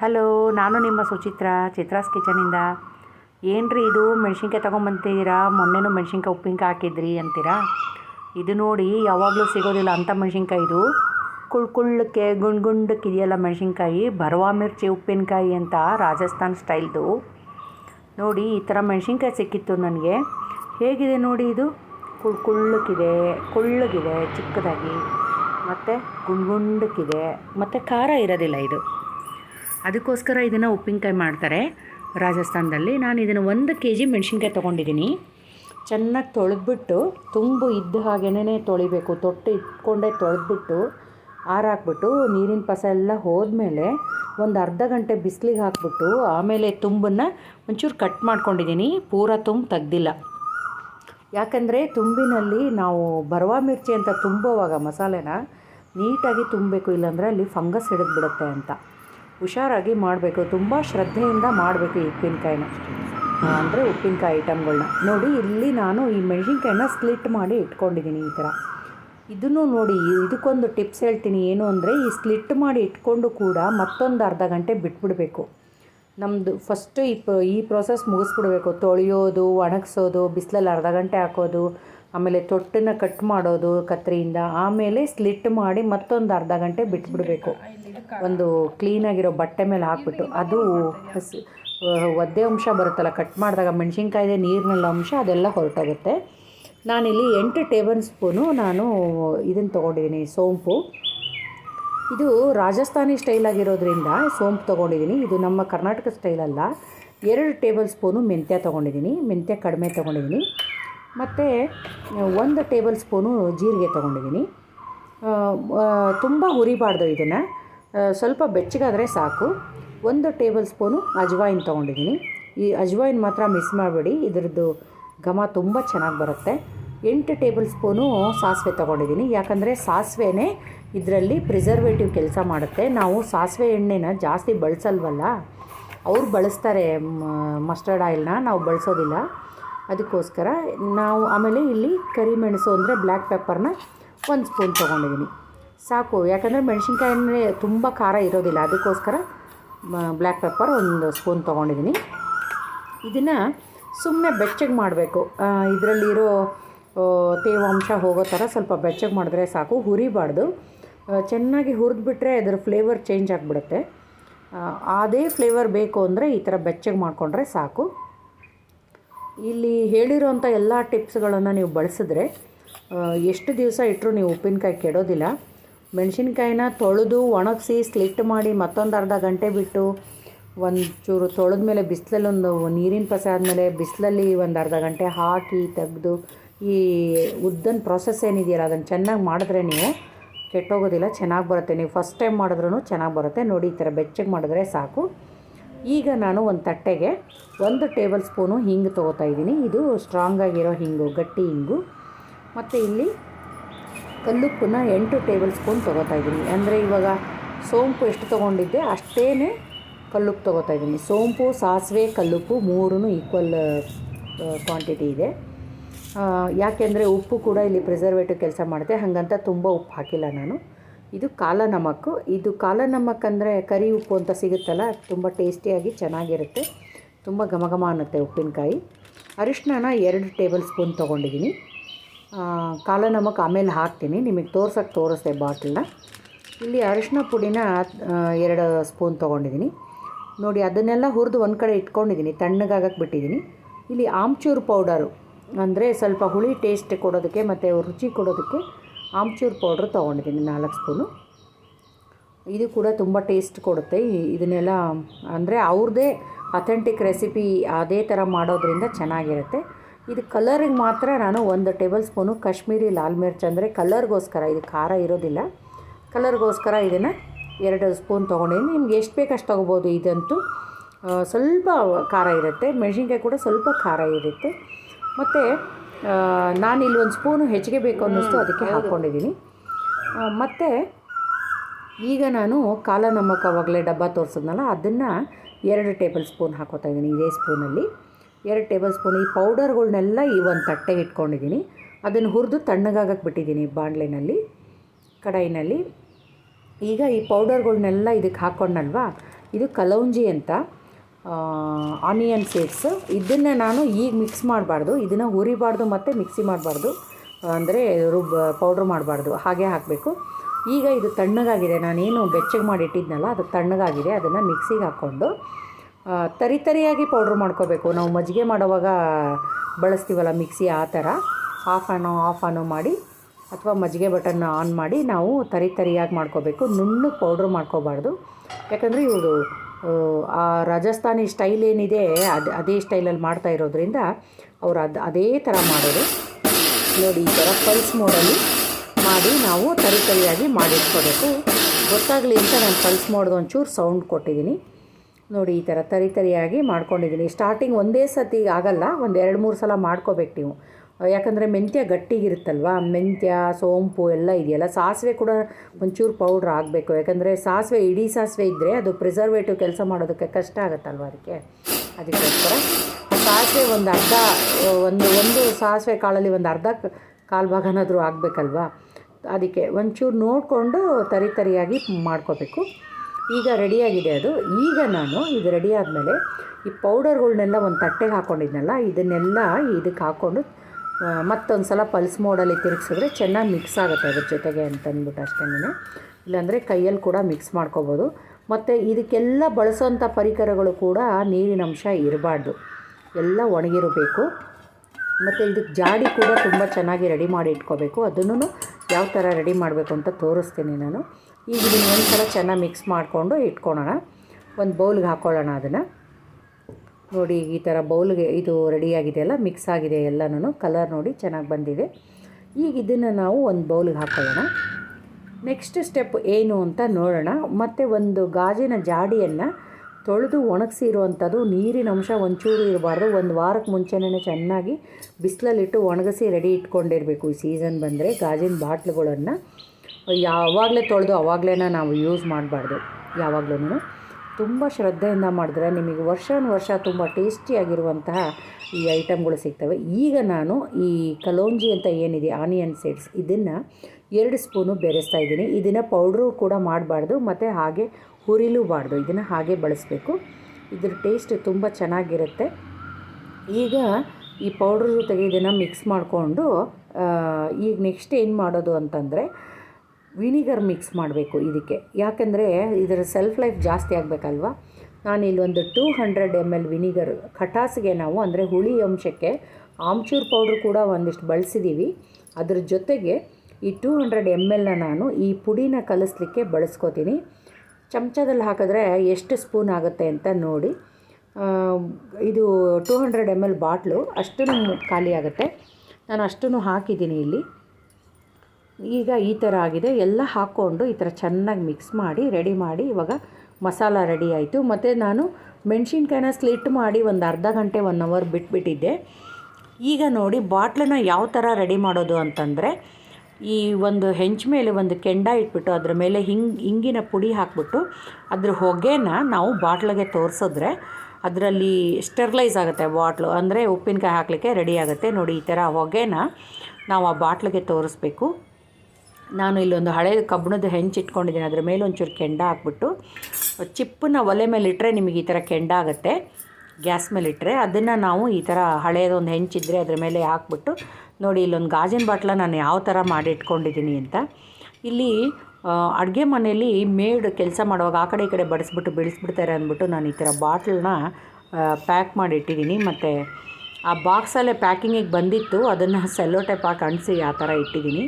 Hello ನಾನು ನಿಮ್ಮ ಸುಚಿತ್ರ, ಚಿತ್ರಾಸ್ ಕಿಚನಿಂದ ಏನ್ರಿ ಇದು? ಮೆಣಸಿನ್ಕಾಯಿ ತೊಗೊಂಬಂತಿದ್ದೀರಾ ಮೊನ್ನೆನೂ ಮೆಣಸಿನ್ಕಾಯಿ ಉಪ್ಪಿನಕಾಯಿ ಹಾಕಿದ್ರಿ ಅಂತೀರಾ? ಇದು ನೋಡಿ, ಯಾವಾಗಲೂ ಸಿಗೋದಿಲ್ಲ ಅಂಥ ಮೆಣಸಿನ್ಕಾಯಿ ಇದು. ಕುಳ್ ಕುಳ್ಳಕ್ಕೆ, ಗುಂಡ್ ಗುಂಡಕ್ಕಿದೆಯಲ್ಲ ಮೆಣಸಿನ್ಕಾಯಿ? ಬರವಾ ಮಿರ್ಚಿ ಉಪ್ಪಿನಕಾಯಿ ಅಂತ ರಾಜಸ್ಥಾನ್ ಸ್ಟೈಲ್ದು. ನೋಡಿ, ಈ ಥರ ಮೆಣಸಿನ್ಕಾಯಿ ಸಿಕ್ಕಿತ್ತು ನನಗೆ. ಹೇಗಿದೆ ನೋಡಿ ಇದು? ಕುಳ್ ಕುಳ್ಳಕ್ಕಿದೆ, ಕುಳ್ಳಗಿದೆ, ಚಿಕ್ಕದಾಗಿ. ಮತ್ತು ಗುಂಡ್ ಗುಂಡಕ್ಕಿದೆ. ಮತ್ತು ಖಾರ ಇರೋದಿಲ್ಲ ಇದು. ಅದಕ್ಕೋಸ್ಕರ ಇದನ್ನು ಉಪ್ಪಿನಕಾಯಿ ಮಾಡ್ತಾರೆ ರಾಜಸ್ಥಾನದಲ್ಲಿ. ನಾನು ಇದನ್ನು ಒಂದು ಕೆ ಜಿ ಮೆಣಸಿನ್ಕಾಯಿ ತೊಗೊಂಡಿದ್ದೀನಿ ಚೆನ್ನಾಗಿ ತೊಳೆದ್ಬಿಟ್ಟು ತುಂಬು ಇದ್ದ ಹಾಗೇನೇ ತೊಳಿಬೇಕು. ತೊಟ್ಟು ಇಟ್ಕೊಂಡೇ ತೊಳೆದ್ಬಿಟ್ಟು ಆರಾಕ್ಬಿಟ್ಟು ನೀರಿನ ಪಸ ಎಲ್ಲ ಹೋದ್ಮೇಲೆ ಒಂದು ಅರ್ಧ ಗಂಟೆ ಬಿಸಿಲಿಗೆ ಹಾಕ್ಬಿಟ್ಟು ಆಮೇಲೆ ತುಂಬನ್ನು ಒಂಚೂರು ಕಟ್ ಮಾಡ್ಕೊಂಡಿದ್ದೀನಿ ಪೂರ ತುಂಬ ತೆಗ್ದಿಲ್ಲ. ಯಾಕಂದರೆ ತುಂಬಿನಲ್ಲಿ ನಾವು ಬರ್ವಾ ಮಿರ್ಚಿ ಅಂತ ತುಂಬುವಾಗ ಮಸಾಲೆನ ನೀಟಾಗಿ ತುಂಬಬೇಕು, ಇಲ್ಲಾಂದರೆ ಅಲ್ಲಿ ಫಂಗಸ್ ಹಿಡಿದ್ಬಿಡುತ್ತೆ ಅಂತ. ಹುಷಾರಾಗಿ ಮಾಡಬೇಕು, ತುಂಬ ಶ್ರದ್ಧೆಯಿಂದ ಮಾಡಬೇಕು ಈ ಉಪ್ಪಿನಕಾಯಿನ. ಅಂದರೆ ಉಪ್ಪಿನಕಾಯಿ ಐಟಮ್ಗಳನ್ನ ನೋಡಿ, ಇಲ್ಲಿ ನಾನು ಈ ಮೆಣಸಿನ್ಕಾಯಿನ ಸ್ಲಿಟ್ ಮಾಡಿ ಇಟ್ಕೊಂಡಿದ್ದೀನಿ ಈ ಥರ. ಇದನ್ನು ನೋಡಿ, ಇದಕ್ಕೊಂದು ಟಿಪ್ಸ್ ಹೇಳ್ತೀನಿ. ಏನು ಅಂದರೆ, ಈ ಸ್ಲಿಟ್ ಮಾಡಿ ಇಟ್ಕೊಂಡು ಕೂಡ ಮತ್ತೊಂದು ಅರ್ಧ ಗಂಟೆ ಬಿಟ್ಬಿಡಬೇಕು. ನಮ್ಮದು ಫಸ್ಟು ಈ ಈ ಪ್ರೋಸೆಸ್ ಮುಗಿಸ್ಬಿಡ್ಬೇಕು. ತೊಳೆಯೋದು, ಒಣಗಿಸೋದು, ಬಿಸಿಲಲ್ಲಿ ಅರ್ಧ ಗಂಟೆ ಹಾಕೋದು ಆಮೇಲೆ ತೊಟ್ಟನ್ನು ಕಟ್ ಮಾಡೋದು ಕತ್ರಿಯಿಂದ, ಆಮೇಲೆ ಸ್ಲಿಟ್ ಮಾಡಿ ಮತ್ತೊಂದು ಅರ್ಧ ಗಂಟೆ ಬಿಟ್ಬಿಡಬೇಕು. ಒಂದು ಕ್ಲೀನಾಗಿರೋ ಬಟ್ಟೆ ಮೇಲೆ ಹಾಕ್ಬಿಟ್ಟು, ಅದು ಒದ್ದೆ ಅಂಶ ಬರುತ್ತಲ್ಲ ಕಟ್ ಮಾಡಿದಾಗ ಮೆಣಸಿನ್ಕಾಯಿದೆ ನೀರಿನಲ್ಲ ಅಂಶ ಅದೆಲ್ಲ ಹೊರಟೋಗುತ್ತೆ. ನಾನಿಲ್ಲಿ ಎಂಟು ಟೇಬಲ್ ಸ್ಪೂನು ನಾನು ಇದನ್ನು ತೊಗೊಂಡಿದ್ದೀನಿ, ಸೋಂಪು. ಇದು ರಾಜಸ್ಥಾನಿ ಸ್ಟೈಲ್ ಆಗಿರೋದ್ರಿಂದ ಸೋಂಪು ತೊಗೊಂಡಿದ್ದೀನಿ. ಇದು ನಮ್ಮ ಕರ್ನಾಟಕ ಸ್ಟೈಲಲ್ಲ ಎರಡು ಟೇಬಲ್ ಸ್ಪೂನು ಮೆಂತ್ಯ ತೊಗೊಂಡಿದ್ದೀನಿ, ಮೆಂತ್ಯ ಕಡಿಮೆ ತೊಗೊಂಡಿದ್ದೀನಿ. ಮತ್ತು ಒಂದು ಟೇಬಲ್ ಸ್ಪೂನು ಜೀರಿಗೆ ತೊಗೊಂಡಿದ್ದೀನಿ. ತುಂಬ ಹುರಿಬಾರ್ದು ಇದನ್ನು. ಸ್ವಲ್ಪ ಬೆಚ್ಚಗಾದರೆ ಸಾಕು. ಒಂದು ಟೇಬಲ್ ಸ್ಪೂನು ಅಜ್ವಾಯಿನ್ ತೊಗೊಂಡಿದ್ದೀನಿ. ಈ ಅಜ್ವಾಯಿನ್ ಮಾತ್ರ ಮಿಸ್ ಮಾಡಬೇಡಿ. ಇದರದ್ದು ಘಮ ತುಂಬ ಚೆನ್ನಾಗಿ ಬರುತ್ತೆ. ಎಂಟು ಟೇಬಲ್ ಸ್ಪೂನು ಸಾಸಿವೆ ತೊಗೊಂಡಿದ್ದೀನಿ. ಯಾಕಂದರೆ ಸಾಸಿವೆನೇ ಇದರಲ್ಲಿ ಪ್ರಿಸರ್ವೇಟಿವ್ ಕೆಲಸ ಮಾಡುತ್ತೆ. ನಾವು ಸಾಸಿವೆ ಎಣ್ಣೆನ ಜಾಸ್ತಿ ಬಳಸಲ್ವಲ್ಲ, ಅವ್ರು ಬಳಸ್ತಾರೆ ಮಸ್ಟರ್ಡ್ ಆಯಿಲ್ನ. ನಾವು ಬಳಸೋದಿಲ್ಲ. ಅದಕ್ಕೋಸ್ಕರ ನಾವು ಆಮೇಲೆ ಇಲ್ಲಿ ಕರಿಮೆಣಸು ಅಂದರೆ ಬ್ಲ್ಯಾಕ್ ಪೆಪ್ಪರ್ನ ಒಂದು ಸ್ಪೂನ್ ತೊಗೊಂಡಿದ್ದೀನಿ ಸಾಕು, ಯಾಕಂದರೆ ಮೆಣಸಿನ್ಕಾಯಿ ತುಂಬ ಖಾರ ಇರೋದಿಲ್ಲ, ಅದಕ್ಕೋಸ್ಕರ ಬ್ಲ್ಯಾಕ್ ಪೆಪ್ಪರ್ ಒಂದು ಸ್ಪೂನ್ ತೊಗೊಂಡಿದ್ದೀನಿ ಇದನ್ನು ಸುಮ್ಮನೆ ಬೆಚ್ಚಗೆ ಮಾಡಬೇಕು. ಇದರಲ್ಲಿರೋ ತೇವಾಂಶ ಹೋಗೋ ಥರ ಸ್ವಲ್ಪ ಬೆಚ್ಚಗೆ ಮಾಡಿದ್ರೆ ಸಾಕು, ಹುರಿಬಾರ್ದು. ಚೆನ್ನಾಗಿ ಹುರಿದ್ಬಿಟ್ರೆ ಅದರ ಫ್ಲೇವರ್ ಚೇಂಜ್ ಆಗಿಬಿಡುತ್ತೆ. ಅದೇ ಫ್ಲೇವರ್ ಬೇಕು ಅಂದರೆ ಈ ಥರ ಬೆಚ್ಚಗೆ ಮಾಡಿಕೊಂಡ್ರೆ ಸಾಕು. ಇಲ್ಲಿ ಹೇಳಿರೋಂಥ ಎಲ್ಲ ಟಿಪ್ಸ್ಗಳನ್ನು ನೀವು ಬಳಸಿದ್ರೆ ಎಷ್ಟು ದಿವಸ ಇಟ್ಟರು ನೀವು ಉಪ್ಪಿನಕಾಯಿ ಕೆಡೋದಿಲ್ಲ. ಮೆಣಸಿನ್ಕಾಯಿನ ತೊಳೆದು ಒಣಗಿಸಿ ಸ್ಲಿಟ್ ಮಾಡಿ ಮತ್ತೊಂದು ಅರ್ಧ ಗಂಟೆ ಬಿಟ್ಟು ಒಂದು ಚೂರು ತೊಳೆದ ಮೇಲೆ ಬಿಸಿಲಲ್ಲಿ ಒಂದು ನೀರಿನ ಪಸೆ ಆದಮೇಲೆ ಬಿಸಿಲಲ್ಲಿ ಒಂದು ಅರ್ಧ ಗಂಟೆ ಹಾಕಿ ತೆಗೆದು ಈ ಉದ್ದನ ಪ್ರೊಸೆಸ್ ಏನಿದೆಯಲ್ಲ ಅದನ್ನು ಚೆನ್ನಾಗಿ ಮಾಡಿದ್ರೆ ನೀವು ಕೆಟ್ಟೋಗೋದಿಲ್ಲ, ಚೆನ್ನಾಗಿ ಬರುತ್ತೆ. ನೀವು ಫಸ್ಟ್ ಟೈಮ್ ಮಾಡಿದ್ರೂ ಚೆನ್ನಾಗಿ ಬರುತ್ತೆ. ನೋಡಿ ಈ ಥರ ಬೆಚ್ಚಗೆ ಮಾಡಿದ್ರೆ ಸಾಕು. ಈಗ ನಾನು ಒಂದು ತಟ್ಟೆಗೆ ಒಂದು ಟೇಬಲ್ ಸ್ಪೂನು ಹಿಂಗು ತೊಗೋತಾ ಇದ್ದೀನಿ. ಇದು ಸ್ಟ್ರಾಂಗ್ ಆಗಿರೋ ಹಿಂಗು, ಗಟ್ಟಿ ಹಿಂಗು. ಮತ್ತು ಇಲ್ಲಿ ಕಲ್ಲುಪ್ಪನ್ನ ಎಂಟು ಟೇಬಲ್ ಸ್ಪೂನ್ ತೊಗೋತಾ ಇದ್ದೀನಿ. ಅಂದರೆ ಇವಾಗ ಸೋಂಪು ಎಷ್ಟು ತೊಗೊಂಡಿದ್ದೆ ಅಷ್ಟೇ ಕಲ್ಲುಪ್ಪು ತೊಗೋತಾ ಇದ್ದೀನಿ. ಸೋಂಪು, ಸಾಸಿವೆ, ಕಲ್ಲುಪ್ಪು ಮೂರೂ ಈಕ್ವಲ್ ಕ್ವಾಂಟಿಟಿ ಇದೆ. ಯಾಕೆಂದರೆ ಉಪ್ಪು ಕೂಡ ಇಲ್ಲಿ ಪ್ರಿಸರ್ವೇಟಿವ್ ಕೆಲಸ ಮಾಡುತ್ತೆ. ಹಾಗಂತ ತುಂಬ ಉಪ್ಪು ಹಾಕಿಲ್ಲ ನಾನು. ಇದು ಕಾಲ ನಮಕ್ಕು ಇದು ಕಾಲ ನಮಕ್ ಅಂದರೆ ಕರಿ ಉಪ್ಪು ಅಂತ ಸಿಗುತ್ತಲ್ಲ, ತುಂಬ ಟೇಸ್ಟಿಯಾಗಿ ಚೆನ್ನಾಗಿರುತ್ತೆ. ತುಂಬ ಘಮ ಘಮ ಅನ್ನುತ್ತೆ ಉಪ್ಪಿನಕಾಯಿ. ಅರಿಶಿಣನ ಎರಡು ಟೇಬಲ್ ಸ್ಪೂನ್ ತೊಗೊಂಡಿದ್ದೀನಿ. ಕಾಲ ನಮಕ್ ಆಮೇಲೆ ಹಾಕ್ತೀನಿ. ನಿಮಗೆ ತೋರ್ಸೋಕ್ಕೆ ತೋರಿಸ್ತೆ ಬಾಟ್ಲನ್ನ. ಇಲ್ಲಿ ಅರಿಶಿನ ಪುಡಿನ ಎರಡು ಸ್ಪೂನ್ ತೊಗೊಂಡಿದ್ದೀನಿ. ನೋಡಿ, ಅದನ್ನೆಲ್ಲ ಹುರಿದು ಒಂದು ಕಡೆ ಇಟ್ಕೊಂಡಿದ್ದೀನಿ. ತಣ್ಣಗಾಗಕ್ಕೆ ಬಿಟ್ಟಿದ್ದೀನಿ. ಇಲ್ಲಿ ಆಮ್ಚೂರು ಪೌಡರು ಅಂದರೆ ಸ್ವಲ್ಪ ಹುಳಿ ಟೇಸ್ಟ್ ಕೊಡೋದಕ್ಕೆ ಮತ್ತು ರುಚಿ ಕೊಡೋದಕ್ಕೆ ಆಮ್ಚೂರು ಪೌಡ್ರ್ ತೊಗೊಂಡಿದ್ದೀನಿ ನಾಲ್ಕು ಸ್ಪೂನು. ಇದು ಕೂಡ ತುಂಬ ಟೇಸ್ಟ್ ಕೊಡುತ್ತೆ. ಇದನ್ನೆಲ್ಲ ಅಂದರೆ ಅವ್ರದ್ದೇ ಅಥೆಂಟಿಕ್ ರೆಸಿಪಿ ಅದೇ ಥರ ಮಾಡೋದ್ರಿಂದ ಚೆನ್ನಾಗಿರುತ್ತೆ. ಇದು ಕಲರಿಗೆ ಮಾತ್ರ ನಾನು ಒಂದು ಟೇಬಲ್ ಸ್ಪೂನು ಕಾಶ್ಮೀರಿ ಲಾಲ್ ಮಿರ್ಚ್ ಅಂದರೆ ಕಲರ್ಗೋಸ್ಕರ, ಇದು ಖಾರ ಇರೋದಿಲ್ಲ. ಕಲರ್ಗೋಸ್ಕರ ಇದನ್ನು ಎರಡು ಸ್ಪೂನ್ ತೊಗೊಂಡಿದ್ದೀನಿ. ನಿಮ್ಗೆ ಎಷ್ಟು ಬೇಕಷ್ಟು ತೊಗೋಬೋದು ಇದಂತೂ. ಸ್ವಲ್ಪ ಖಾರ ಇರುತ್ತೆ. ಮೆಣಸಿನ್ಕಾಯಿ ಕೂಡ ಸ್ವಲ್ಪ ಖಾರ ಇರುತ್ತೆ. ಮತ್ತು ನಾನು ಇಲ್ಲಿ ಒಂದು ಸ್ಪೂನು ಹೆಚ್ಚಿಗೆ ಬೇಕು ಅನ್ನಿಸ್ತು ಅದಕ್ಕೆ ಹಾಕ್ಕೊಂಡಿದ್ದೀನಿ ಮತ್ತು ಈಗ ನಾನು ಕಾಲ ನಮಕ್ ಆವಾಗಲೇ ಡಬ್ಬ ತೋರಿಸಿದ್ನಲ್ಲ ಅದನ್ನು ಎರಡು ಟೇಬಲ್ ಸ್ಪೂನ್ ಹಾಕೋತಾ ಇದ್ದೀನಿ ಇದೇ ಸ್ಪೂನಲ್ಲಿ. ಎರಡು ಟೇಬಲ್ ಸ್ಪೂನ್ ಈ ಪೌಡರ್ಗಳನ್ನೆಲ್ಲ ಈ ಒಂದು ತಟ್ಟೆಗೆ ಇಟ್ಕೊಂಡಿದ್ದೀನಿ ಅದನ್ನು ಹುರಿದು ತಣ್ಣಗಾಗಕ್ಕೆ ಬಿಟ್ಟಿದ್ದೀನಿ ಬಾಣಲೆನಲ್ಲಿ ಕಡಾಯಿನಲ್ಲಿ. ಈಗ ಈ ಪೌಡರ್ಗಳನ್ನೆಲ್ಲ ಇದಕ್ಕೆ ಹಾಕ್ಕೊಂಡಲ್ವಾ ಇದು ಕಲೌಂಜಿ ಅಂತ. ಆನಿಯನ್ ಸೀಡ್ಸ್ ಇದನ್ನೇ ನಾನು ಈಗ ಮಿಕ್ಸ್ ಮಾಡಬಾರ್ದು. ಇದನ್ನು ಹುರಿಬಾರ್ದು ಮತ್ತು ಮಿಕ್ಸಿ ಮಾಡಬಾರ್ದು. ಅಂದರೆ ರುಬ್ ಪೌಡ್ರ್ ಮಾಡಬಾರ್ದು. ಹಾಗೆ ಹಾಕಬೇಕು. ಈಗ ಇದು ತಣ್ಣಗಾಗಿದೆ. ನಾನೇನು ಬೆಚ್ಚಗೆ ಮಾಡಿಟ್ಟಿದ್ನಲ್ಲ, ಅದು ತಣ್ಣಗಾಗಿದೆ. ಅದನ್ನು ಮಿಕ್ಸಿಗೆ ಹಾಕ್ಕೊಂಡು ತರಿ ತರಿಯಾಗಿ ಪೌಡ್ರ್ ಮಾಡ್ಕೋಬೇಕು. ನಾವು ಮಜ್ಜಿಗೆ ಮಾಡುವಾಗ ಬಳಸ್ತೀವಲ್ಲ ಮಿಕ್ಸಿ ಆ ಥರ. ಆಫ್ ಆನು ಆಫ್ ಆನು ಮಾಡಿ, ಅಥವಾ ಮಜ್ಜಿಗೆ ಬಟನ್ ಆನ್ ಮಾಡಿ ನಾವು ತರಿ ತರಿಯಾಗಿ ಮಾಡ್ಕೋಬೇಕು. ನುಣ್ಣಗೆ ಪೌಡ್ರ್ ಮಾಡ್ಕೋಬಾರ್ದು. ಯಾಕಂದರೆ ಇವರು ಆ ರಾಜಸ್ಥಾನಿ ಸ್ಟೈಲ್ ಏನಿದೆ, ಅದು, ಅದೇ ಸ್ಟೈಲಲ್ಲಿ ಮಾಡ್ತಾ ಇರೋದ್ರಿಂದ ಅವರು ಅದು, ಅದೇ ಥರ ಮಾಡೋದು. ನೋಡಿ, ಈ ಥರ ಪಲ್ಸ್ ಮೋಡಲ್ಲಿ ಮಾಡಿ ನಾವು ತರಿ ತರಿಯಾಗಿ ಮಾಡಿಟ್ಕೋಬೇಕು. ಗೊತ್ತಾಗಲಿ ಅಂತ ನಾನು ಪಲ್ಸ್ ಮೋಡ್ದು ಒಂಚೂರು ಸೌಂಡ್ ಕೊಟ್ಟಿದ್ದೀನಿ ನೋಡಿ, ಈ ಥರ ತರಿ ತರಿಯಾಗಿ ಮಾಡ್ಕೊಂಡಿದ್ದೀನಿ ಸ್ಟಾರ್ಟಿಂಗ್ ಒಂದೇ ಸತಿ ಆಗಲ್ಲ, ಒಂದು ಎರಡು ಮೂರು ಸಲ ಮಾಡ್ಕೋಬೇಕು ನೀವು. ಯಾಕಂದರೆ ಮೆಂತ್ಯ ಗಟ್ಟಿಗಿರುತ್ತಲ್ವ? ಮೆಂತ್ಯ, ಸೋಂಪು ಎಲ್ಲ ಇದೆಯಲ್ಲ, ಸಾಸಿವೆ ಕೂಡ ಒಂಚೂರು ಪೌಡ್ರ್ ಆಗಬೇಕು. ಯಾಕಂದರೆ ಸಾಸಿವೆ, ಇಡೀ ಸಾಸಿವೆ ಇದ್ದರೆ ಅದು ಪ್ರಿಸರ್ವೇಟಿವ್ ಕೆಲಸ ಮಾಡೋದಕ್ಕೆ ಕಷ್ಟ ಆಗುತ್ತಲ್ವ ಅದಕ್ಕೆ ಅದಕ್ಕೋಸ್ಕರ ಸಾಸಿವೆ ಒಂದು ಅರ್ಧ, ಒಂದು ಒಂದು ಸಾಸಿವೆ ಕಾಳಲ್ಲಿ ಒಂದು ಅರ್ಧ ಕಾಲು ಭಾಗನಾದರೂ ಆಗಬೇಕಲ್ವಾ? ಅದಕ್ಕೆ ಒಂಚೂರು ನೋಡಿಕೊಂಡು ತರಿ ತರಿಯಾಗಿ ಮಾಡ್ಕೋಬೇಕು. ಈಗ ರೆಡಿಯಾಗಿದೆ ಅದು. ಈಗ ನಾನು ಇದು ರೆಡಿ ಆದಮೇಲೆ ಈ ಪೌಡರ್ಗಳನ್ನೆಲ್ಲ ಒಂದು ತಟ್ಟೆಗೆ ಹಾಕ್ಕೊಂಡಿದ್ನಲ್ಲ ಇದನ್ನೆಲ್ಲ ಇದಕ್ಕೆ ಹಾಕ್ಕೊಂಡು ಮತ್ತೊಂದು ಸಲ ಪಲ್ಸ್ ಮೋಡಲ್ಲಿ ತಿರುಗಿಸಿದ್ರೆ ಚೆನ್ನಾಗಿ ಮಿಕ್ಸ್ ಆಗುತ್ತೆ ಅದ್ರ ಜೊತೆಗೆ ಅಂತಂದ್ಬಿಟ್ಟು ಅಷ್ಟೇನೆ. ಇಲ್ಲಾಂದರೆ ಕೈಯಲ್ಲಿ ಕೂಡ ಮಿಕ್ಸ್ ಮಾಡ್ಕೋಬೋದು. ಮತ್ತು ಇದಕ್ಕೆಲ್ಲ ಬಳಸೋಂಥ ಪರಿಕರಗಳು ಕೂಡ ನೀರಿನ ಅಂಶ ಇರಬಾರ್ದು. ಎಲ್ಲ ಒಣಗಿರಬೇಕು. ಮತ್ತು ಇದಕ್ಕೆ ಜಾಡಿ ಕೂಡ ತುಂಬ ಚೆನ್ನಾಗಿ ರೆಡಿ ಮಾಡಿ ಇಟ್ಕೋಬೇಕು. ಅದನ್ನು ಯಾವ ಥರ ರೆಡಿ ಮಾಡಬೇಕು ಅಂತ ತೋರಿಸ್ತೀನಿ ನಾನು. ಈಗ ಇದನ್ನು ಒಂದು ಸಲ ಚೆನ್ನಾಗಿ ಮಿಕ್ಸ್ ಮಾಡಿಕೊಂಡು ಇಟ್ಕೊಳೋಣ. ಒಂದು ಬೌಲ್ಗೆ ಹಾಕ್ಕೊಳ್ಳೋಣ ಅದನ್ನು. ನೋಡಿ ಈ ಥರ ಬೌಲ್ಗೆ ಇದು ರೆಡಿಯಾಗಿದೆ ಅಲ್ಲ ಮಿಕ್ಸ್ ಆಗಿದೆ ಎಲ್ಲನೂ ಕಲರ್ ನೋಡಿ ಚೆನ್ನಾಗಿ ಬಂದಿದೆ. ಈಗ ಇದನ್ನು ನಾವು ಒಂದು ಬೌಲ್ಗೆ ಹಾಕೊಳ್ಳೋಣ. ನೆಕ್ಸ್ಟ್ ಸ್ಟೆಪ್ ಏನು ಅಂತ ನೋಡೋಣ. ಮತ್ತು ಒಂದು ಗಾಜಿನ ಜಾಡಿಯನ್ನು ತೊಳೆದು ಒಣಗಿಸಿರುವಂಥದ್ದು ನೀರಿನ ಅಂಶ ಒಂಚೂರು ಇರಬಾರ್ದು. ಒಂದು ವಾರಕ್ಕೆ ಮುಂಚೆನೇ ಚೆನ್ನಾಗಿ ಬಿಸಿಲಲ್ಲಿಟ್ಟು ಒಣಗಿಸಿ ರೆಡಿ ಇಟ್ಕೊಂಡಿರಬೇಕು. ಈ ಸೀಸನ್ ಬಂದರೆ ಗಾಜಿನ ಬಾಟ್ಲುಗಳನ್ನು ಯಾವಾಗಲೇ ತೊಳೆದು ಅವಾಗಲೇ ನಾವು ಯೂಸ್ ಮಾಡಬಾರ್ದು ಯಾವಾಗಲೂ ತುಂಬ ಶ್ರದ್ಧೆಯಿಂದ ಮಾಡಿದ್ರೆ ನಿಮಗೆ ವರ್ಷಾನುವರ್ಷ ತುಂಬ ಟೇಸ್ಟಿಯಾಗಿರುವಂತಹ ಈ ಐಟಮ್ಗಳು ಸಿಗ್ತವೆ. ಈಗ ನಾನು ಈ ಕಲೋಂಜಿ ಅಂತ ಏನಿದೆ, ಆನಿಯನ್ ಸೀಡ್ಸ್, ಇದನ್ನು ಎರಡು ಸ್ಪೂನು ಬೆರೆಸ್ತಾ ಇದ್ದೀನಿ. ಇದನ್ನು ಪೌಡ್ರು ಕೂಡ ಮಾಡಬಾರ್ದು, ಮತ್ತು ಹಾಗೆ ಹುರಿಲೂಬಾರ್ದು. ಇದನ್ನು ಹಾಗೆ ಬಳಸಬೇಕು. ಇದ್ರ ಟೇಸ್ಟ್ ತುಂಬ ಚೆನ್ನಾಗಿರುತ್ತೆ. ಈಗ ಈ ಪೌಡ್ರ್ ಜೊತೆಗೆ ಇದನ್ನು ಮಿಕ್ಸ್ ಮಾಡಿಕೊಂಡು ಈಗ ನೆಕ್ಸ್ಟ್ ಏನು ಮಾಡೋದು ಅಂತಂದರೆ ವಿನಿಗರ್ ಮಿಕ್ಸ್ ಮಾಡಬೇಕು ಇದಕ್ಕೆ. ಯಾಕೆಂದರೆ ಇದರ ಸೆಲ್ಫ್ ಲೈಫ್ ಜಾಸ್ತಿ ಆಗಬೇಕಲ್ವಾ? ನಾನು ಇಲ್ಲೊಂದು two hundred M L vinegar ಖಟಾಸಿಗೆ ನಾವು, ಅಂದರೆ ಹುಳಿ ಅಂಶಕ್ಕೆ ಆಮ್ಚೂರ್ ಪೌಡ್ರ್ ಕೂಡ ಒಂದಿಷ್ಟು ಬಳಸಿದ್ದೀವಿ ಅದ್ರ ಜೊತೆಗೆ ಈ ಟೂ ಹಂಡ್ರೆಡ್ ಎಂ ಎಲ್ನ ನಾನು ಈ ಪುಡಿನ ಕಲಿಸ್ಲಿಕ್ಕೆ ಬಳಸ್ಕೋತೀನಿ. ಚಮಚದಲ್ಲಿ ಹಾಕಿದ್ರೆ ಎಷ್ಟು ಸ್ಪೂನ್ ಆಗುತ್ತೆ ಅಂತ ನೋಡಿ. ಇದು two hundred M L bottle ಅಷ್ಟೂ ಖಾಲಿ ಆಗುತ್ತೆ. ನಾನು ಅಷ್ಟೂ ಹಾಕಿದ್ದೀನಿ ಇಲ್ಲಿ. ಈಗ ಈ ಥರ ಆಗಿದೆ. ಎಲ್ಲ ಹಾಕ್ಕೊಂಡು ಈ ಥರ ಚೆನ್ನಾಗಿ ಮಿಕ್ಸ್ ಮಾಡಿ ರೆಡಿ ಮಾಡಿ ಇವಾಗ ಮಸಾಲ ರೆಡಿ ಆಯಿತು. ಮತ್ತು ನಾನು ಮೆಣಸಿನ್ಕಾಯಿನ ಸ್ಲಿಟ್ ಮಾಡಿ ಒಂದು ಅರ್ಧ ಗಂಟೆ ಒನ್ ಅವರ್ ಬಿಟ್ಬಿಟ್ಟಿದ್ದೆ. ಈಗ ನೋಡಿ ಬಾಟ್ಲನ್ನ ಯಾವ ಥರ ರೆಡಿ ಮಾಡೋದು ಅಂತಂದರೆ, ಈ ಒಂದು ಹೆಂಚ ಮೇಲೆ ಒಂದು ಕೆಂಡ ಇಟ್ಬಿಟ್ಟು ಅದ್ರ ಮೇಲೆ ಹಿಂಗ್, ಹಿಂಗಿನ ಪುಡಿ ಹಾಕ್ಬಿಟ್ಟು ಅದ್ರ ಹೊಗೆನ ನಾವು ಬಾಟ್ಲಿಗೆ ತೋರಿಸಿದ್ರೆ ಅದರಲ್ಲಿ ಸ್ಟೆರ್ಲೈಸ್ ಆಗುತ್ತೆ ಬಾಟ್ಲು. ಅಂದರೆ ಉಪ್ಪಿನಕಾಯಿ ಹಾಕಲಿಕ್ಕೆ ರೆಡಿ ಆಗುತ್ತೆ. ನೋಡಿ ಈ ಥರ ಹೊಗೆನ ನಾವು ಆ ಬಾಟ್ಲಿಗೆ ತೋರಿಸ್ಬೇಕು. ನಾನು ಇಲ್ಲೊಂದು ಹಳೆ ಕಬ್ಬಣದ ಹೆಂಚು ಇಟ್ಕೊಂಡಿದ್ದೀನಿ. ಅದ್ರ ಮೇಲೆ ಒಂಚೂರು ಕೆಂಡ ಹಾಕ್ಬಿಟ್ಟು, ಚಿಪ್ಪನ್ನ ಒಲೆ ಮೇಲೆ ಇಟ್ಟರೆ ನಿಮಗೆ ಈ ಥರ ಕೆಂಡ ಆಗುತ್ತೆ. ಗ್ಯಾಸ್ ಮೇಲೆ ಇಟ್ಟರೆ ಅದನ್ನು ನಾವು ಈ ಥರ ಹಳೆಯದೊಂದು ಹೆಂಚಿದ್ರೆ ಅದ್ರ ಮೇಲೆ ಹಾಕ್ಬಿಟ್ಟು, ನೋಡಿ ಇಲ್ಲೊಂದು ಗಾಜಿನ ಬಾಟ್ಲ ನಾನು ಯಾವ ಥರ ಮಾಡಿ ಇಟ್ಕೊಂಡಿದ್ದೀನಿ ಅಂತ. ಇಲ್ಲಿ ಅಡುಗೆ ಮನೆಯಲ್ಲಿ ಮೇಡ್ ಕೆಲಸ ಮಾಡುವಾಗ ಆ ಕಡೆ ಈ ಕಡೆ ಬಡಿಸ್ಬಿಟ್ಟು, ಬೆಳೆಸ್ಬಿಡ್ತಾರೆ ಅಂದ್ಬಿಟ್ಟು ನಾನು ಈ ಥರ ಬಾಟ್ಲನ್ನ ಪ್ಯಾಕ್ ಮಾಡಿ ಇಟ್ಟಿದ್ದೀನಿ. ಮತ್ತು ಆ ಬಾಕ್ಸಲ್ಲೇ ಪ್ಯಾಕಿಂಗಿಗೆ ಬಂದಿತ್ತು. ಅದನ್ನು ಸೆಲ್ಲೋ ಟೈಪ್ ಹಾಕಿ ಅಂಟಿಸಿ ಆ ಥರ ಇಟ್ಟಿದ್ದೀನಿ.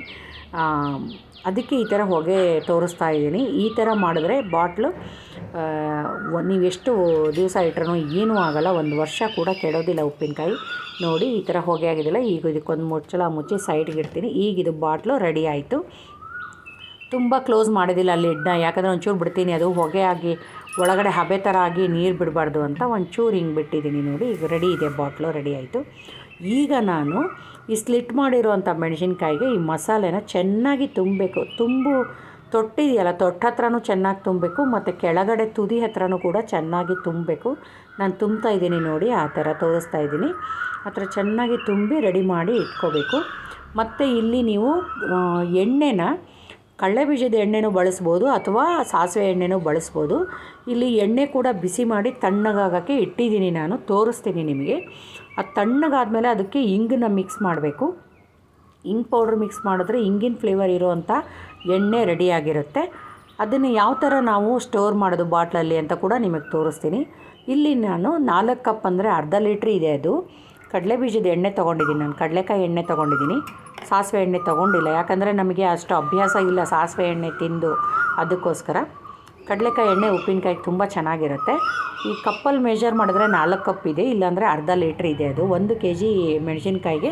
ಅದಕ್ಕೆ ಈ ಥರ ಹೊಗೆ ತೋರಿಸ್ತಾ ಇದ್ದೀನಿ. ಈ ಥರ ಮಾಡಿದ್ರೆ ಬಾಟ್ಲು ನೀವು ಎಷ್ಟು ದಿವಸ ಇಟ್ಟರೂ ಏನೂ ಆಗಲ್ಲ. ಒಂದು ವರ್ಷ ಕೂಡ ಕೆಡೋದಿಲ್ಲ ಉಪ್ಪಿನಕಾಯಿ. ನೋಡಿ, ಈ ಥರ ಹೊಗೆ ಆಗಿದೆಯಲ್ಲ ಈಗ ಇದಕ್ಕೊಂದು ಮುಚ್ಚಳ ಮುಚ್ಚಿ ಸೈಡ್ಗೆ ಇಡ್ತೀನಿ. ಈಗ ಇದು ಬಾಟ್ಲು ರೆಡಿ ಆಯಿತು. ತುಂಬ ಕ್ಲೋಸ್ ಮಾಡೋದಿಲ್ಲ ಲಿಡ್ನ ಯಾಕಂದರೆ ಒಂಚೂರು ಬಿಡ್ತೀನಿ, ಅದು ಹೊಗೆ ಆಗಿ ಒಳಗಡೆ ಹಬೆ ಥರ ಆಗಿ ನೀರು ಬಿಡಬಾರ್ದು ಅಂತ ಒಂಚೂರು ಹಿಂಗೆ ಬಿಟ್ಟಿದ್ದೀನಿ ನೋಡಿ. ಈಗ ರೆಡಿ ಇದೆ, ಬಾಟ್ಲು ರೆಡಿ ಆಯಿತು. ಈಗ ನಾನು ಈ ಸ್ಲಿಟ್ ಮಾಡಿರುವಂಥ ಮೆಣಸಿನ್ಕಾಯಿಗೆ ಈ ಮಸಾಲೆನ ಚೆನ್ನಾಗಿ ತುಂಬಬೇಕು. ತುಂಬು ತೊಟ್ಟಿದೆಯಲ್ಲ, ತೊಟ್ಟ ಹತ್ರನೂ ಚೆನ್ನಾಗಿ ತುಂಬಬೇಕು, ಮತ್ತು ಕೆಳಗಡೆ ತುದಿ ಹತ್ರನೂ ಕೂಡ ಚೆನ್ನಾಗಿ ತುಂಬಬೇಕು. ನಾನು ತುಂಬ್ತಾ ಇದ್ದೀನಿ ನೋಡಿ, ಆ ಥರ ತೋರಿಸ್ತಾ ಇದ್ದೀನಿ. ಆ ಥರ ಚೆನ್ನಾಗಿ ತುಂಬಿ ರೆಡಿ ಮಾಡಿ ಇಟ್ಕೋಬೇಕು. ಮತ್ತು ಇಲ್ಲಿ ನೀವು ಎಣ್ಣೆನ ಕಡಲೆಬೀಜದ ಎಣ್ಣೆನೂ ಬಳಸ್ಬೋದು ಅಥವಾ ಸಾಸಿವೆ ಎಣ್ಣೆನೂ ಬಳಸ್ಬೋದು. ಇಲ್ಲಿ ಎಣ್ಣೆ ಕೂಡ ಬಿಸಿ ಮಾಡಿ ತಣ್ಣಗಾಗೋಕ್ಕೆ ಇಟ್ಟಿದ್ದೀನಿ ನಾನು, ತೋರಿಸ್ತೀನಿ ನಿಮಗೆ. ಅದು ತಣ್ಣಗಾದಮೇಲೆ ಅದಕ್ಕೆ ಇಂಗನ್ನ ಮಿಕ್ಸ್ ಮಾಡಬೇಕು. ಇಂಗ್ ಪೌಡ್ರ್ ಮಿಕ್ಸ್ ಮಾಡಿದ್ರೆ ಇಂಗಿನ ಫ್ಲೇವರ್ ಇರೋವಂಥ ಎಣ್ಣೆ ರೆಡಿಯಾಗಿರುತ್ತೆ ಅದನ್ನು ಯಾವ ಥರ ನಾವು ಸ್ಟೋರ್ ಮಾಡೋದು ಬಾಟ್ಲಲ್ಲಿ ಅಂತ ಕೂಡ ನಿಮಗೆ ತೋರಿಸ್ತೀನಿ. ಇಲ್ಲಿ ನಾನು ನಾಲ್ಕು ಕಪ್ ಅಂದರೆ ಅರ್ಧ ಲೀಟ್ರ್ ಇದೆ ಅದು. ಕಡಲೆಬೀಜದ ಎಣ್ಣೆ ತೊಗೊಂಡಿದ್ದೀನಿ ನಾನು. ಕಡಲೆಕಾಯಿ ಎಣ್ಣೆ ತೊಗೊಂಡಿದ್ದೀನಿ. ಸಾಸಿವೆ ಎಣ್ಣೆ ತೊಗೊಂಡಿಲ್ಲ. ಯಾಕಂದರೆ ನಮಗೆ ಅಷ್ಟು ಅಭ್ಯಾಸ ಇಲ್ಲ ಸಾಸಿವೆ ಎಣ್ಣೆ ತಿಂದು ಅದಕ್ಕೋಸ್ಕರ. ಕಡಲೆಕಾಯಿ ಎಣ್ಣೆ ಉಪ್ಪಿನಕಾಯಿ ತುಂಬ ಚೆನ್ನಾಗಿರುತ್ತೆ. ಈ ಕಪ್ಪಲ್ಲಿ ಮೇಜರ್ ಮಾಡಿದ್ರೆ ನಾಲ್ಕು ಕಪ್ ಇದೆ, ಇಲ್ಲಾಂದರೆ ಅರ್ಧ ಲೀಟ್ರ್ ಇದೆ ಅದು. ಒಂದು ಕೆ ಜಿ ಮೆಣಸಿನ್ಕಾಯಿಗೆ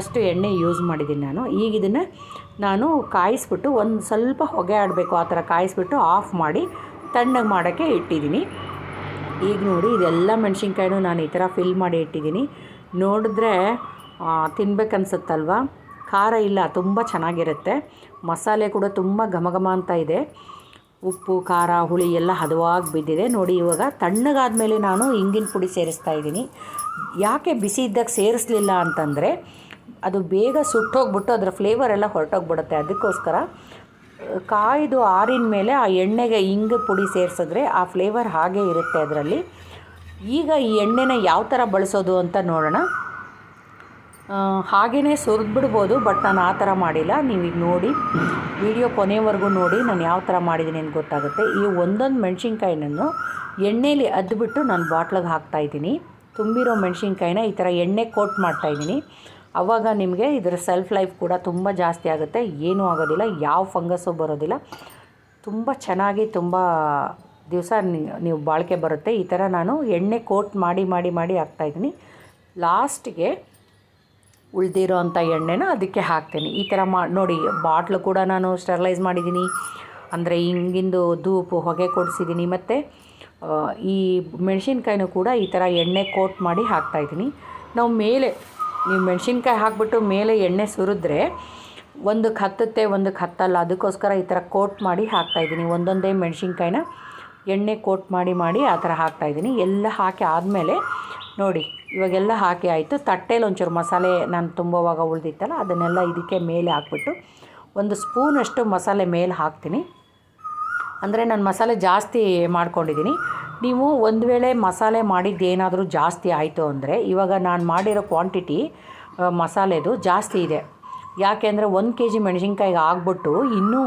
ಅಷ್ಟು ಎಣ್ಣೆ ಯೂಸ್ ಮಾಡಿದ್ದೀನಿ ನಾನು. ಈಗ ಇದನ್ನು ನಾನು ಕಾಯಿಸ್ಬಿಟ್ಟು ಒಂದು ಸ್ವಲ್ಪ ಹೊಗೆ ಆಡಬೇಕು, ಆ ಥರ ಕಾಯಿಸ್ಬಿಟ್ಟು ಆಫ್ ಮಾಡಿ ತಣ್ಣಗೆ ಮಾಡೋಕ್ಕೆ ಇಟ್ಟಿದ್ದೀನಿ. ಈಗ ನೋಡಿ, ಇದೆಲ್ಲ ಮೆಣಸಿನ್ಕಾಯಿನೂ ನಾನು ಈ ಥರ ಫಿಲ್ ಮಾಡಿ ಇಟ್ಟಿದ್ದೀನಿ. ನೋಡಿದ್ರೆ ತಿನ್ಬೇಕನ್ಸುತ್ತಲ್ವ? ಖಾರ ಇಲ್ಲ, ತುಂಬ ಚೆನ್ನಾಗಿರುತ್ತೆ. ಮಸಾಲೆ ಕೂಡ ತುಂಬ ಘಮ ಘಮ ಅಂತ ಇದೆ. ಉಪ್ಪು, ಖಾರ, ಹುಳಿ ಎಲ್ಲ ಹದವಾಗಿ ಬಿದ್ದಿದೆ. ನೋಡಿ, ಇವಾಗ ತಣ್ಣಗಾದ್ಮೇಲೆ ನಾನು ಇಂಗಿನ ಪುಡಿ ಸೇರಿಸ್ತಾ ಇದ್ದೀನಿ. ಯಾಕೆ ಬಿಸಿ ಇದ್ದಾಗ ಸೇರಿಸ್ಲಿಲ್ಲ ಅಂತಂದರೆ, ಅದು ಬೇಗ ಸುಟ್ಟೋಗ್ಬಿಟ್ಟು ಅದರ ಫ್ಲೇವರ್ ಎಲ್ಲ ಹೊರಟೋಗ್ಬಿಡುತ್ತೆ. ಅದಕ್ಕೋಸ್ಕರ ಕಾಯ್ದು ಆರಿನ ಮೇಲೆ ಆ ಎಣ್ಣೆಗೆ ಇಂಗು ಪುಡಿ ಸೇರಿಸಿದ್ರೆ ಆ ಫ್ಲೇವರ್ ಹಾಗೆ ಇರುತ್ತೆ ಅದರಲ್ಲಿ. ಈಗ ಈ ಎಣ್ಣೆನ ಯಾವ ಥರ ಬಳಸೋದು ಅಂತ ನೋಡೋಣ. ಹಾಗೆಯೇ ಸುರಿದ್ಬಿಡ್ಬೋದು ಬಟ್ ನಾನು ಆ ಥರ ಮಾಡಿಲ್ಲ. ನೀವೀಗ ನೋಡಿ, ವಿಡಿಯೋ ಕೊನೆವರೆಗೂ ನೋಡಿ ನಾನು ಯಾವ ಥರ ಮಾಡಿದ್ದೀನಿ ಅಂತ ಗೊತ್ತಾಗುತ್ತೆ. ಈ ಒಂದೊಂದು ಮೆಣಸಿನ್ಕಾಯಿನನ್ನು ಎಣ್ಣೆಲಿ ಅದ್ಬಿಟ್ಟು ನಾನು ಬಾಟ್ಲಿಗೆ ಹಾಕ್ತಾಯಿದ್ದೀನಿ ತುಂಬಿರೋ ಮೆಣಸಿನ್ಕಾಯಿನ ಈ ಥರ ಎಣ್ಣೆ ಕೋಟ್ ಮಾಡ್ತಾಯಿದ್ದೀನಿ ಆವಾಗ ನಿಮಗೆ ಇದರ ಸೆಲ್ಫ್ ಲೈಫ್ ಕೂಡ ತುಂಬ ಜಾಸ್ತಿ ಆಗುತ್ತೆ. ಏನೂ ಆಗೋದಿಲ್ಲ, ಯಾವ ಫಂಗಸ್ಸು ಬರೋದಿಲ್ಲ. ತುಂಬ ಚೆನ್ನಾಗಿ ತುಂಬ ದಿವಸ ನೀವು ಬಾಳಿಕೆ ಬರುತ್ತೆ. ಈ ಥರ ನಾನು ಎಣ್ಣೆ ಕೋಟ್ ಮಾಡಿ ಮಾಡಿ ಮಾಡಿ ಹಾಕ್ತಾಯಿದ್ದೀನಿ ಲಾಸ್ಟಿಗೆ ಉಳಿದಿರೋ ಅಂಥ ಎಣ್ಣೆನ ಅದಕ್ಕೆ ಹಾಕ್ತೀನಿ. ಈ ಥರ ಮಾ, ನೋಡಿ, ಬಾಟ್ಲು ಕೂಡ ನಾನು ಸ್ಟೆರ್ಲೈಸ್ ಮಾಡಿದ್ದೀನಿ. ಅಂದರೆ ಹಿಂಗಿಂದು ಧೂಪು, ಹೊಗೆ ಕೊಡಿಸಿದ್ದೀನಿ. ಮತ್ತು ಈ ಮೆಣಸಿನ್ಕಾಯಿನೂ ಕೂಡ ಈ ಥರ ಎಣ್ಣೆ ಕೋಟ್ ಮಾಡಿ ಹಾಕ್ತಾಯಿದ್ದೀನಿ ನಾವು ಮೇಲೆ, ನೀವು ಮೆಣಸಿನ್ಕಾಯಿ ಹಾಕ್ಬಿಟ್ಟು ಮೇಲೆ ಎಣ್ಣೆ ಸುರಿದ್ರೆ ಒಂದಕ್ಕೆ ಹತ್ತುತ್ತೆ, ಒಂದಕ್ಕೆ ಹತ್ತಲ್ಲ. ಅದಕ್ಕೋಸ್ಕರ ಈ ಥರ ಕೋಟ್ ಮಾಡಿ ಹಾಕ್ತಾಯಿದ್ದೀನಿ ಒಂದೊಂದೇ ಮೆಣಸಿನ್ಕಾಯಿನ. ಎಣ್ಣೆ ಕೋಟ್ ಮಾಡಿ ಮಾಡಿ ಆ ಥರ ಹಾಕ್ತಾಯಿದ್ದೀನಿ ಎಲ್ಲ ಹಾಕಿ ಆದಮೇಲೆ ನೋಡಿ, ಇವಾಗೆಲ್ಲ ಹಾಕಿ ಆಯಿತು. ತಟ್ಟೆಲಿ ಒಂಚೂರು ಮಸಾಲೆ ನಾನು ತುಂಬುವಾಗ ಉಳಿದಿತ್ತಲ್ಲ, ಅದನ್ನೆಲ್ಲ ಇದಕ್ಕೆ ಮೇಲೆ ಹಾಕ್ಬಿಟ್ಟು ಒಂದು ಸ್ಪೂನಷ್ಟು ಮಸಾಲೆ ಮೇಲೆ ಹಾಕ್ತೀನಿ. ಅಂದರೆ ನಾನು ಮಸಾಲೆ ಜಾಸ್ತಿ ಮಾಡ್ಕೊಂಡಿದ್ದೀನಿ. ನೀವು ಒಂದು ವೇಳೆ ಮಸಾಲೆ ಮಾಡಿದ್ದೇನಾದರೂ ಜಾಸ್ತಿ ಆಯಿತು ಅಂದರೆ, ಇವಾಗ ನಾನು ಮಾಡಿರೋ ಕ್ವಾಂಟಿಟಿ ಮಸಾಲೆದು ಜಾಸ್ತಿ ಇದೆ. ಯಾಕೆ ಅಂದರೆ ಒಂದು ಕೆ ಜಿ ಮೆಣಸಿನ್ಕಾಯಿಗೆ ಆಗ್ಬಿಟ್ಟು ಇನ್ನೂ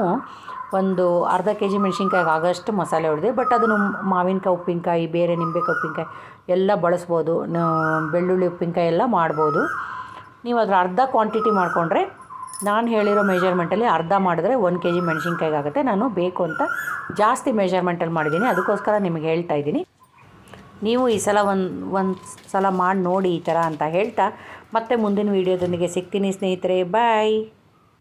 ಒಂದು ಅರ್ಧ ಕೆ ಜಿ ಮೆಣಸಿನ್ಕಾಯಿಗೆ ಆಗೋಷ್ಟು ಮಸಾಲೆ ಹೊಡೆದೆ, ಬಟ್ ಅದನ್ನು ಮಾವಿನಕಾಯಿ, ಉಪ್ಪಿನಕಾಯಿ, ಬೇರೆ ನಿಂಬೆಕಾಯಿ ಉಪ್ಪಿನಕಾಯಿ ಎಲ್ಲ ಬಳಸ್ಬೋದು. ಬೆಳ್ಳುಳ್ಳಿ, ಉಪ್ಪಿನಕಾಯಿ ಎಲ್ಲ ಮಾಡ್ಬೋದು. ನೀವು ಅದರ ಅರ್ಧ ಕ್ವಾಂಟಿಟಿ ಮಾಡಿಕೊಂಡ್ರೆ, ನಾನು ಹೇಳಿರೋ ಮೆಜರ್ಮೆಂಟಲ್ಲಿ ಅರ್ಧ ಮಾಡಿದ್ರೆ ಒಂದು ಕೆ ಜಿ ಮೆಣಸಿನ್ಕಾಯಿಗೆ ಆಗುತ್ತೆ. ನಾನು ಬೇಕು ಅಂತ ಜಾಸ್ತಿ ಮೆಜರ್ಮೆಂಟಲ್ಲಿ ಮಾಡಿದ್ದೀನಿ. ಅದಕ್ಕೋಸ್ಕರ ನಿಮಗೆ ಹೇಳ್ತಾ ಇದ್ದೀನಿ. ನೀವು ಈ ಸಲ ಒಂದು ಒಂದು ಸಲ ಮಾಡಿ ನೋಡಿ ಈ ಥರ ಅಂತ ಹೇಳ್ತಾ, ಮತ್ತೆ ಮುಂದಿನ ವೀಡಿಯೋದೊಂದಿಗೆ ಸಿಗ್ತೀನಿ ಸ್ನೇಹಿತರೆ. ಬಾಯ್